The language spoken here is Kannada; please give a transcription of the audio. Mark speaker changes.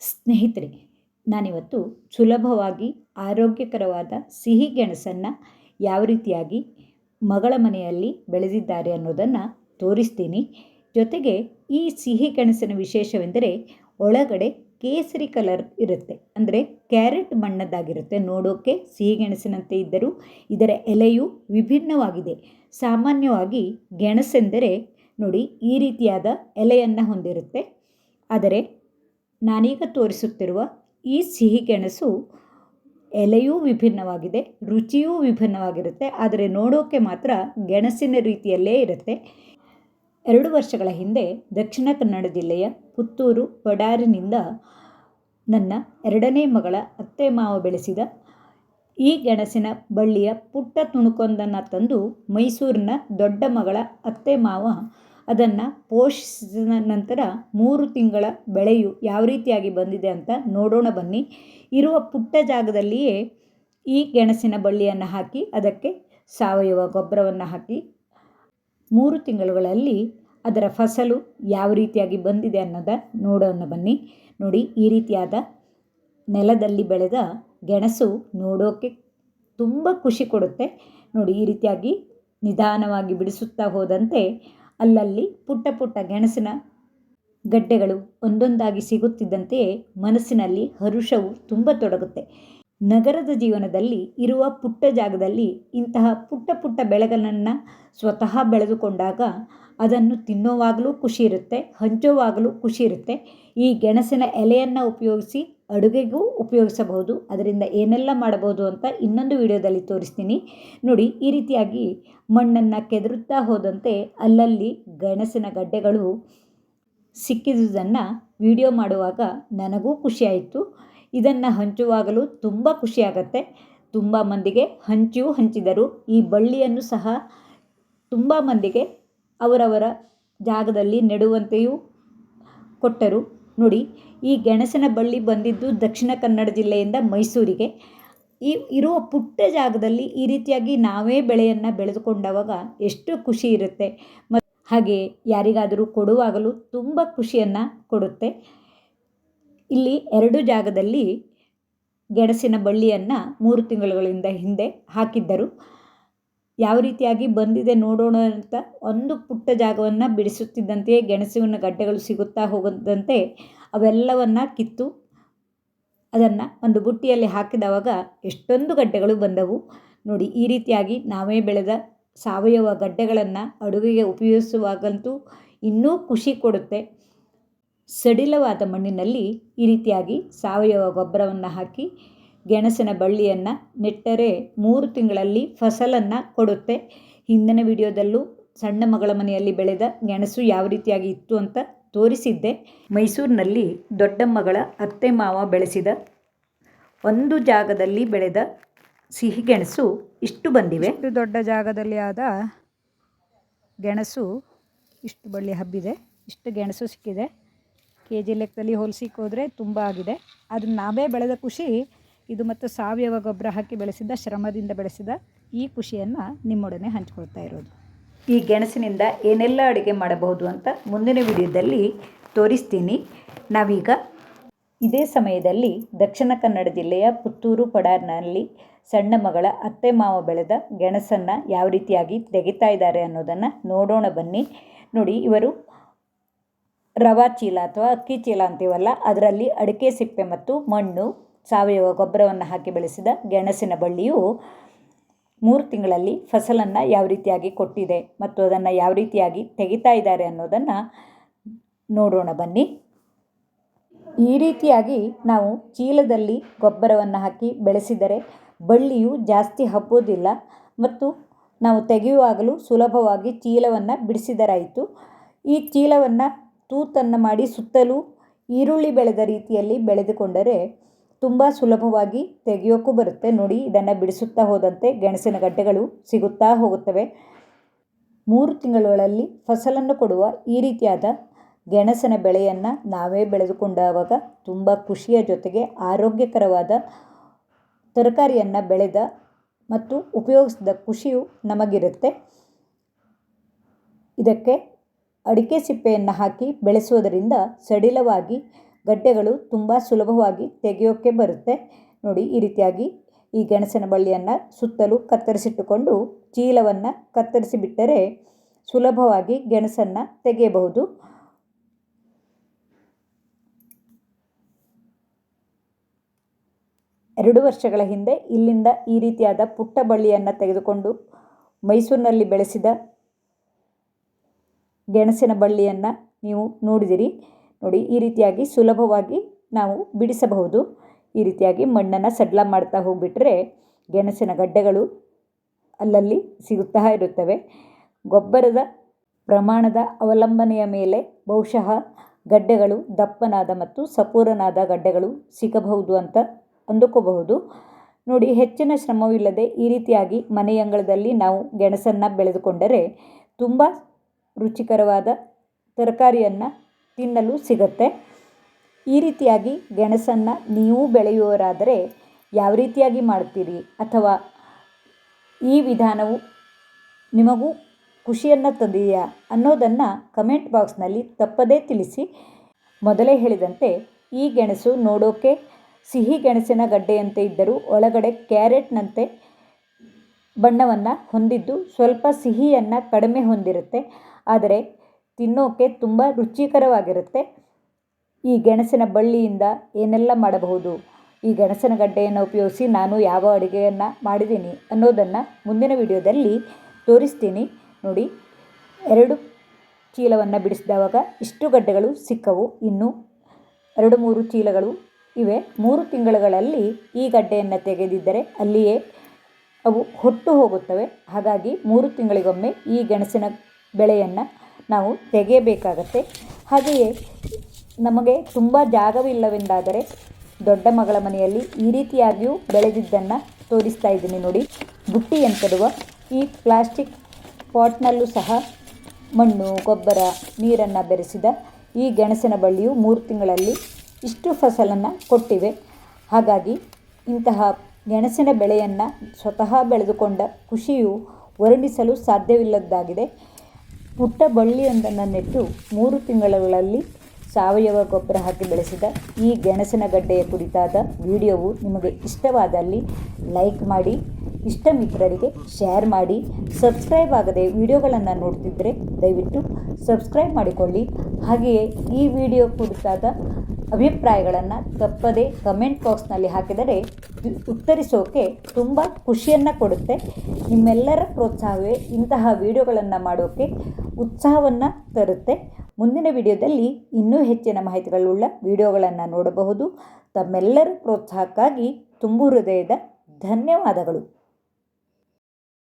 Speaker 1: ಸ್ನೇಹಿತರೆ ನಾನಿವತ್ತು ಸುಲಭವಾಗಿ ಆರೋಗ್ಯಕರವಾದ ಸಿಹಿ ಗೆಣಸನ್ನು ಯಾವ ರೀತಿಯಾಗಿ ಮಗಳ ಮನೆಯಲ್ಲಿ ಬೆಳೆದಿದ್ದಾರೆ ಅನ್ನೋದನ್ನು ತೋರಿಸ್ತೀನಿ. ಜೊತೆಗೆ ಈ ಸಿಹಿ ಗೆಣಸಿನ ವಿಶೇಷವೆಂದರೆ ಒಳಗಡೆ ಕೇಸರಿ ಕಲರ್ ಇರುತ್ತೆ. ಅಂದರೆ ಕ್ಯಾರೆಟ್ ಬಣ್ಣದ್ದಾಗಿರುತ್ತೆ. ನೋಡೋಕ್ಕೆ ಸಿಹಿ ಗೆಣಸಿನಂತೆ ಇದ್ದರೂ ಇದರ ಎಲೆಯು ವಿಭಿನ್ನವಾಗಿದೆ. ಸಾಮಾನ್ಯವಾಗಿ ಗೆಣಸೆಂದರೆ ನೋಡಿ ಈ ರೀತಿಯಾದ ಎಲೆಯನ್ನು ಹೊಂದಿರುತ್ತೆ. ಆದರೆ ನಾನೀಗ ತೋರಿಸುತ್ತಿರುವ ಈ ಸಿಹಿ ಗೆಣಸು ಎಲೆಯೂ ವಿಭಿನ್ನವಾಗಿದೆ, ರುಚಿಯೂ ವಿಭಿನ್ನವಾಗಿರುತ್ತೆ. ಆದರೆ ನೋಡೋಕೆ ಮಾತ್ರ ಗೆಣಸಿನ ರೀತಿಯಲ್ಲೇ ಇರುತ್ತೆ. ಎರಡು ವರ್ಷಗಳ ಹಿಂದೆ ದಕ್ಷಿಣ ಕನ್ನಡ ಜಿಲ್ಲೆಯ ಪುತ್ತೂರು ಪಡಾರಿನಿಂದ ನನ್ನ ಎರಡನೇ ಮಗಳ ಅತ್ತೆ ಮಾವ ಬೆಳೆಸಿದ ಈ ಗೆಣಸಿನ ಬಳ್ಳಿಯ ಪುಟ್ಟ ತುಣುಕೊಂದನ್ನು ತಂದು ಮೈಸೂರಿನ ದೊಡ್ಡ ಮಗಳ ಅತ್ತೆ ಮಾವ ಅದನ್ನು ಪೋಷಿಸಿದ ನಂತರ ಮೂರು ತಿಂಗಳ ಬೆಳೆಯು ಯಾವ ರೀತಿಯಾಗಿ ಬಂದಿದೆ ಅಂತ ನೋಡೋಣ ಬನ್ನಿ. ಇರುವ ಪುಟ್ಟ ಜಾಗದಲ್ಲಿಯೇ ಈ ಗೆಣಸಿನ ಬಳ್ಳಿಯನ್ನು ಹಾಕಿ, ಅದಕ್ಕೆ ಸಾವಯವ ಗೊಬ್ಬರವನ್ನು ಹಾಕಿ, ಮೂರು ತಿಂಗಳುಗಳಲ್ಲಿ ಅದರ ಫಸಲು ಯಾವ ರೀತಿಯಾಗಿ ಬಂದಿದೆ ಅನ್ನೋದ ನೋಡೋಣ ಬನ್ನಿ. ನೋಡಿ, ಈ ರೀತಿಯಾದ ನೆಲದಲ್ಲಿ ಬೆಳೆದ ಗೆಣಸು ನೋಡೋಕ್ಕೆ ತುಂಬ ಖುಷಿ ಕೊಡುತ್ತೆ. ನೋಡಿ, ಈ ರೀತಿಯಾಗಿ ನಿಧಾನವಾಗಿ ಬಿಡಿಸುತ್ತಾ ಹೋದಂತೆ ಅಲ್ಲಲ್ಲಿ ಪುಟ್ಟ ಪುಟ್ಟ ಗೆಣಸಿನ ಗಡ್ಡೆಗಳು ಒಂದೊಂದಾಗಿ ಸಿಗುತ್ತಿದ್ದಂತೆಯೇ ಮನಸ್ಸಿನಲ್ಲಿ ಹರುಷವು ತುಂಬ ತೊಡಗುತ್ತೆ. ನಗರದ ಜೀವನದಲ್ಲಿ ಇರುವ ಪುಟ್ಟ ಜಾಗದಲ್ಲಿ ಇಂತಹ ಪುಟ್ಟ ಪುಟ್ಟ ಬೆಳೆಗಳನ್ನು ಸ್ವತಃ ಬೆಳೆದುಕೊಂಡಾಗ ಅದನ್ನು ತಿನ್ನೋವಾಗಲೂ ಖುಷಿ ಇರುತ್ತೆ, ಹಂಚೋವಾಗಲೂ ಖುಷಿ ಇರುತ್ತೆ. ಈ ಗೆಣಸಿನ ಎಲೆಯನ್ನು ಉಪಯೋಗಿಸಿ ಅಡುಗೆಗೂ ಉಪಯೋಗಿಸಬಹುದು. ಅದರಿಂದ ಏನೆಲ್ಲ ಮಾಡಬಹುದು ಅಂತ ಇನ್ನೊಂದು ವಿಡಿಯೋದಲ್ಲಿ ತೋರಿಸ್ತೀನಿ. ನೋಡಿ, ಈ ರೀತಿಯಾಗಿ ಮಣ್ಣನ್ನು ಕೆದರುತ್ತಾ ಹೋದಂತೆ ಅಲ್ಲಲ್ಲಿ ಗೆಣಸಿನ ಗಡ್ಡೆಗಳು ಸಿಕ್ಕಿದುದನ್ನು ವಿಡಿಯೋ ಮಾಡುವಾಗ ನನಗೂ ಖುಷಿಯಾಯಿತು. ಇದನ್ನು ಹಂಚುವಾಗಲೂ ತುಂಬ ಖುಷಿಯಾಗತ್ತೆ. ತುಂಬ ಮಂದಿಗೆ ಹಂಚಿಯೂ ಹಂಚಿದರು. ಈ ಬಳ್ಳಿಯನ್ನು ಸಹ ತುಂಬ ಮಂದಿಗೆ ಅವರವರ ಜಾಗದಲ್ಲಿ ನೆಡುವಂತೆಯೂ ಕೊಟ್ಟರು. ನೋಡಿ ಈ ಗೆಣಸಿನ ಬಳ್ಳಿ ಬಂದಿದ್ದು ದಕ್ಷಿಣ ಕನ್ನಡ ಜಿಲ್ಲೆಯಿಂದ ಮೈಸೂರಿಗೆ. ಈ ಇರುವ ಪುಟ್ಟ ಜಾಗದಲ್ಲಿ ಈ ರೀತಿಯಾಗಿ ನಾವೇ ಬೆಳೆಯನ್ನು ಬೆಳೆದುಕೊಂಡವಾಗ ಎಷ್ಟು ಖುಷಿ ಇರುತ್ತೆ. ಹಾಗೆ ಯಾರಿಗಾದರೂ ಕೊಡುವಾಗಲೂ ತುಂಬ ಖುಷಿಯನ್ನು ಕೊಡುತ್ತೆ. ಇಲ್ಲಿ ಎರಡು ಜಾಗದಲ್ಲಿ ಗೆಣಸಿನ ಬಳ್ಳಿಯನ್ನು ಮೂರು ತಿಂಗಳುಗಳಿಂದ ಹಿಂದೆ ಹಾಕಿದ್ದರು. ಯಾವ ರೀತಿಯಾಗಿ ಬಂದಿದೆ ನೋಡೋಣ ಅಂತ ಒಂದು ಪುಟ್ಟ ಜಾಗವನ್ನು ಬಿಡಿಸುತ್ತಿದ್ದಂತೆಯೇ ಗೆಣಸಿನ ಗಡ್ಡೆಗಳು ಸಿಗುತ್ತಾ ಹೋಗದಂತೆ ಅವೆಲ್ಲವನ್ನು ಕಿತ್ತು ಅದನ್ನು ಒಂದು ಬುಟ್ಟಿಯಲ್ಲಿ ಹಾಕಿದವಾಗ ಎಷ್ಟೊಂದು ಗಡ್ಡೆಗಳು ಬಂದವು. ನೋಡಿ, ಈ ರೀತಿಯಾಗಿ ನಾವೇ ಬೆಳೆದ ಸಾವಯವ ಗಡ್ಡೆಗಳನ್ನು ಅಡುಗೆಗೆ ಉಪಯೋಗಿಸುವಾಗಂತೂ ಇನ್ನೂ ಖುಷಿ ಕೊಡುತ್ತೆ. ಸಡಿಲವಾದ ಮಣ್ಣಿನಲ್ಲಿ ಈ ರೀತಿಯಾಗಿ ಸಾವಯವ ಗೊಬ್ಬರವನ್ನು ಹಾಕಿ ಗೆಣಸಿನ ಬಳ್ಳಿಯನ್ನು ನೆಟ್ಟರೆ ಮೂರು ತಿಂಗಳಲ್ಲಿ ಫಸಲನ್ನು ಕೊಡುತ್ತೆ. ಹಿಂದಿನ ವಿಡಿಯೋದಲ್ಲೂ ಸಣ್ಣ ಮಗಳ ಮನೆಯಲ್ಲಿ ಬೆಳೆದ ಗೆಣಸು ಯಾವ ರೀತಿಯಾಗಿ ಇತ್ತು ಅಂತ ತೋರಿಸಿದ್ದೆ. ಮೈಸೂರಿನಲ್ಲಿ ದೊಡ್ಡಮ್ಮಗಳ ಅತ್ತೆ ಮಾವ ಬೆಳೆಸಿದ ಒಂದು ಜಾಗದಲ್ಲಿ ಬೆಳೆದ ಸಿಹಿ ಗೆಣಸು ಇಷ್ಟು ಬಂದಿವೆ.
Speaker 2: ಇಷ್ಟು ದೊಡ್ಡ ಜಾಗದಲ್ಲಿ ಆದ ಗೆಣಸು ಇಷ್ಟು ಬಳ್ಳಿ ಹಬ್ಬಿದೆ. ಇಷ್ಟು ಗೆಣಸು ಸಿಕ್ಕಿದೆ. ಕೆ ಜಿ ಲೆಕ್ಕದಲ್ಲಿ ಹೋಲಿಸಿಕ್ಕೆ ಹೋದರೆ ತುಂಬ ಆಗಿದೆ. ಅದನ್ನು ನಾವೇ ಬೆಳೆದ ಖುಷಿ, ಇದು ಮತ್ತು ಸಾವಯವ ಗೊಬ್ಬರ ಹಾಕಿ ಬೆಳೆಸಿದ ಶ್ರಮದಿಂದ ಬೆಳೆಸಿದ ಈ ಖುಷಿಯನ್ನು ನಿಮ್ಮೊಡನೆ ಹಂಚ್ಕೊಳ್ತಾ ಇರೋದು.
Speaker 1: ಈ ಗೆಣಸಿನಿಂದ ಏನೆಲ್ಲ ಅಡುಗೆ ಮಾಡಬಹುದು ಅಂತ ಮುಂದಿನ ವಿಡಿಯೋದಲ್ಲಿ ತೋರಿಸ್ತೀನಿ. ನಾವೀಗ ಇದೇ ಸಮಯದಲ್ಲಿ ದಕ್ಷಿಣ ಕನ್ನಡ ಜಿಲ್ಲೆಯ ಪುತ್ತೂರು ಪಡಾರ್ನಲ್ಲಿ ಸಣ್ಣ ಮಗಳ ಅತ್ತೆ ಮಾವ ಬೆಳೆದ ಗೆಣಸನ್ನು ಯಾವ ರೀತಿಯಾಗಿ ತೆಗಿತಾ ಇದ್ದಾರೆ ಅನ್ನೋದನ್ನು ನೋಡೋಣ ಬನ್ನಿ. ನೋಡಿ, ಇವರು ರವಾ ಚೀಲ ಅಥವಾ ಅಕ್ಕಿ ಚೀಲ ಅಂತೀವಲ್ಲ, ಅದರಲ್ಲಿ ಅಡಿಕೆ ಸಿಪ್ಪೆ ಮತ್ತು ಮಣ್ಣು, ಸಾವಯವ ಗೊಬ್ಬರವನ್ನು ಹಾಕಿ ಬೆಳೆಸಿದ ಗೆಣಸಿನ ಬಳ್ಳಿಯು ಮೂರು ತಿಂಗಳಲ್ಲಿ ಫಸಲನ್ನು ಯಾವ ರೀತಿಯಾಗಿ ಕೊಟ್ಟಿದೆ ಮತ್ತು ಅದನ್ನು ಯಾವ ರೀತಿಯಾಗಿ ತೆಗಿತಾ ಇದ್ದಾರೆ ಅನ್ನೋದನ್ನು ನೋಡೋಣ ಬನ್ನಿ. ಈ ರೀತಿಯಾಗಿ ನಾವು ಚೀಲದಲ್ಲಿ ಗೊಬ್ಬರವನ್ನು ಹಾಕಿ ಬೆಳೆಸಿದರೆ ಬಳ್ಳಿಯು ಜಾಸ್ತಿ ಹಬ್ಬೋದಿಲ್ಲ ಮತ್ತು ನಾವು ತೆಗೆಯುವಾಗಲೂ ಸುಲಭವಾಗಿ ಚೀಲವನ್ನು ಬಿಡಿಸಿದರಾಯಿತು. ಈ ಚೀಲವನ್ನು ತೂತನ್ನು ಮಾಡಿ ಸುತ್ತಲೂ ಈರುಳ್ಳಿ ಬೆಳೆದ ರೀತಿಯಲ್ಲಿ ಬೆಳೆದುಕೊಂಡರೆ ತುಂಬ ಸುಲಭವಾಗಿ ತೆಗೆಯೋಕ್ಕೂ ಬರುತ್ತೆ. ನೋಡಿ, ಇದನ್ನು ಬಿಡಿಸುತ್ತಾ ಹೋದಂತೆ ಗೆಣಸಿನ ಗಡ್ಡೆಗಳು ಸಿಗುತ್ತಾ ಹೋಗುತ್ತವೆ. ಮೂರು ತಿಂಗಳುಗಳಲ್ಲಿ ಫಸಲನ್ನು ಕೊಡುವ ಈ ರೀತಿಯಾದ ಗೆಣಸಿನ ಬೆಳೆಯನ್ನು ನಾವೇ ಬೆಳೆದುಕೊಂಡಾಗ ತುಂಬ ಖುಷಿಯ ಜೊತೆಗೆ ಆರೋಗ್ಯಕರವಾದ ತರಕಾರಿಯನ್ನು ಬೆಳೆದ ಮತ್ತು ಉಪಯೋಗಿಸಿದ ಖುಷಿಯು ನಮಗಿರುತ್ತೆ. ಇದಕ್ಕೆ ಅಡಿಕೆ ಸಿಪ್ಪೆಯನ್ನು ಹಾಕಿ ಬೆಳೆಸುವುದರಿಂದ ಸಡಿಲವಾಗಿ ಗಡ್ಡೆಗಳು ತುಂಬ ಸುಲಭವಾಗಿ ತೆಗೆಯೋಕ್ಕೆ ಬರುತ್ತೆ. ನೋಡಿ, ಈ ರೀತಿಯಾಗಿ ಈ ಗೆಣಸಿನ ಬಳ್ಳಿಯನ್ನು ಸುತ್ತಲೂ ಕತ್ತರಿಸಿಟ್ಟುಕೊಂಡು ಚೀಲವನ್ನು ಕತ್ತರಿಸಿ ಬಿಟ್ಟರೆ ಸುಲಭವಾಗಿ ಗೆಣಸನ್ನು ತೆಗೆಯಬಹುದು. ಎರಡು ವರ್ಷಗಳ ಹಿಂದೆ ಇಲ್ಲಿಂದ ಈ ರೀತಿಯಾದ ಪುಟ್ಟ ಬಳ್ಳಿಯನ್ನು ತೆಗೆದುಕೊಂಡು ಮೈಸೂರಿನಲ್ಲಿ ಬೆಳೆಸಿದ ಗೆಣಸಿನ ಬಳ್ಳಿಯನ್ನು ನೀವು ನೋಡಿದಿರಿ. ನೋಡಿ, ಈ ರೀತಿಯಾಗಿ ಸುಲಭವಾಗಿ ನಾವು ಬಿಡಿಸಬಹುದು. ಈ ರೀತಿಯಾಗಿ ಮಣ್ಣನ್ನು ಸಡ್ಲ ಮಾಡ್ತಾ ಹೋಗಿಬಿಟ್ರೆ ಗೆಣಸಿನ ಗಡ್ಡೆಗಳು ಅಲ್ಲಲ್ಲಿ ಸಿಗುತ್ತಾ ಇರುತ್ತವೆ. ಗೊಬ್ಬರದ ಪ್ರಮಾಣದ ಅವಲಂಬನೆಯ ಮೇಲೆ ಬಹುಶಃ ಗಡ್ಡೆಗಳು ದಪ್ಪನಾದ ಮತ್ತು ಸಪೂರನಾದ ಗಡ್ಡೆಗಳು ಸಿಗಬಹುದು ಅಂತ ಅಂದುಕೋಬಹುದು. ನೋಡಿ, ಹೆಚ್ಚಿನ ಶ್ರಮವಿಲ್ಲದೆ ಈ ರೀತಿಯಾಗಿ ಮನೆಯಂಗಳದಲ್ಲಿ ನಾವು ಗೆಣಸನ್ನು ಬೆಳೆದುಕೊಂಡರೆ ತುಂಬ ರುಚಿಕರವಾದ ತರಕಾರಿಯನ್ನು ತಿನ್ನಲು ಸಿಗುತ್ತೆ. ಈ ರೀತಿಯಾಗಿ ಗೆಣಸನ್ನು ನೀವು ಬೆಳೆಯುವವರಾದರೆ ಯಾವ ರೀತಿಯಾಗಿ ಮಾಡ್ತೀರಿ? ಅಥವಾ ಈ ವಿಧಾನವು ನಿಮಗೂ ಖುಷಿಯನ್ನು ತಂದಿದೆಯಾ? ಅನ್ನೋದನ್ನು ಕಮೆಂಟ್ ಬಾಕ್ಸ್ನಲ್ಲಿ ತಪ್ಪದೇ ತಿಳಿಸಿ. ಮೊದಲೇ ಹೇಳಿದಂತೆ, ಈ ಗೆಣಸು ನೋಡೋಕೆ ಸಿಹಿ ಗೆಣಸಿನ ಗಡ್ಡೆಯಂತೆ ಇದ್ದರೂ ಒಳಗಡೆ ಕ್ಯಾರೆಟ್ನಂತೆ ಬಣ್ಣವನ್ನು ಹೊಂದಿದ್ದು ಸ್ವಲ್ಪ ಸಿಹಿಯನ್ನು ಕಡಿಮೆ ಹೊಂದಿರುತ್ತೆ. ಆದರೆ ತಿನ್ನೋಕ್ಕೆ ತುಂಬ ರುಚಿಕರವಾಗಿರುತ್ತೆ. ಈ ಗೆಣಸಿನ ಬಳ್ಳಿಯಿಂದ ಏನೆಲ್ಲ ಮಾಡಬಹುದು? ಈ ಗೆಣಸಿನ ಗಡ್ಡೆಯನ್ನು ಉಪಯೋಗಿಸಿ ನಾನು ಯಾವ ಅಡುಗೆಯನ್ನು ಮಾಡಿದ್ದೀನಿ ಅನ್ನೋದನ್ನು ಮುಂದಿನ ವಿಡಿಯೋದಲ್ಲಿ ತೋರಿಸ್ತೀನಿ. ನೋಡಿ, ಎರಡು ಚೀಲವನ್ನು ಬಿಡಿಸಿದವಾಗ ಇಷ್ಟು ಗಡ್ಡೆಗಳು ಸಿಕ್ಕವು. ಇನ್ನು ಎರಡು ಮೂರು ಚೀಲಗಳು ಇವೆ. ಮೂರು ತಿಂಗಳುಗಳಲ್ಲಿ ಈ ಗಡ್ಡೆಯನ್ನು ತೆಗೆದಿದ್ದರೆ ಅಲ್ಲಿಯೇ ಅವು ಹೊಟ್ಟು ಹೋಗುತ್ತವೆ. ಹಾಗಾಗಿ ಮೂರು ತಿಂಗಳಿಗೊಮ್ಮೆ ಈ ಗೆಣಸಿನ ಬೆಳೆಯನ್ನು ನಾವು ತೆಗೆಯಬೇಕಾಗತ್ತೆ. ಹಾಗೆಯೇ ನಮಗೆ ತುಂಬ ಜಾಗವಿಲ್ಲವೆಂದಾದರೆ ದೊಡ್ಡ ಮಗಳ ಮನೆಯಲ್ಲಿ ಈ ರೀತಿಯಾಗಿಯೂ ಬೆಳೆದಿದ್ದನ್ನು ತೋರಿಸ್ತಾ ಇದ್ದೀನಿ ನೋಡಿ. ಬುಟ್ಟಿಯಂತಿರುವ ಈ ಪ್ಲಾಸ್ಟಿಕ್ ಪಾಟ್ನಲ್ಲೂ ಸಹ ಮಣ್ಣು, ಗೊಬ್ಬರ, ನೀರನ್ನು ಬೆರೆಸಿದ ಈ ಗೆಣಸಿನ ಬಳ್ಳಿಯು ಮೂರು ತಿಂಗಳಲ್ಲಿ ಇಷ್ಟು ಫಸಲನ್ನು ಕೊಟ್ಟಿವೆ. ಹಾಗಾಗಿ ಇಂತಹ ಗೆಣಸಿನ ಬೆಳೆಯನ್ನು ಸ್ವತಃ ಬೆಳೆದುಕೊಂಡ ಖುಷಿಯು ವರ್ಣಿಸಲು ಸಾಧ್ಯವಿಲ್ಲದ್ದಾಗಿದೆ. ಪುಟ್ಟ ಬಳ್ಳಿಯೊಂದನ್ನು ನೆಟ್ಟು ಮೂರು ತಿಂಗಳುಗಳಲ್ಲಿ ಸಾವಯವ ಗೊಬ್ಬರ ಹಾಕಿ ಬೆಳೆಸಿದ ಈ ಗೆಣಸಿನ ಗಡ್ಡೆಯ ಕುರಿತಾದ ವಿಡಿಯೋವು ನಿಮಗೆ ಇಷ್ಟವಾದಲ್ಲಿ ಲೈಕ್ ಮಾಡಿ ಇಷ್ಟ ಮಿತ್ರರಿಗೆ ಶೇರ್ ಮಾಡಿ, ಸಬ್ಸ್ಕ್ರೈಬ್ ಆಗದೆ ವಿಡಿಯೋಗಳನ್ನು ನೋಡ್ತಿದ್ದರೆ ದಯವಿಟ್ಟು ಸಬ್ಸ್ಕ್ರೈಬ್ ಮಾಡಿಕೊಳ್ಳಿ. ಹಾಗೆಯೇ ಈ ವಿಡಿಯೋ ಕುರಿತಾದ ಅಭಿಪ್ರಾಯಗಳನ್ನು ತಪ್ಪದೆ ಕಮೆಂಟ್ ಬಾಕ್ಸ್ನಲ್ಲಿ ಹಾಕಿದರೆ ಉತ್ತರಿಸೋಕೆ ತುಂಬ ಖುಷಿಯನ್ನು ಕೊಡುತ್ತೆ. ನಿಮ್ಮೆಲ್ಲರ ಪ್ರೋತ್ಸಾಹವೇ ಇಂತಹ ವಿಡಿಯೋಗಳನ್ನು ಮಾಡೋಕ್ಕೆ ಉತ್ಸಾಹವನ್ನು ತರುತ್ತೆ. ಮುಂದಿನ ವಿಡಿಯೋದಲ್ಲಿ ಇನ್ನೂ ಹೆಚ್ಚಿನ ಮಾಹಿತಿಗಳುಳ್ಳ ವಿಡಿಯೋಗಳನ್ನು ನೋಡಬಹುದು. ತಮ್ಮೆಲ್ಲರ ಪ್ರೋತ್ಸಾಹಕ್ಕಾಗಿ ತುಂಬು ಹೃದಯದ ಧನ್ಯವಾದಗಳು.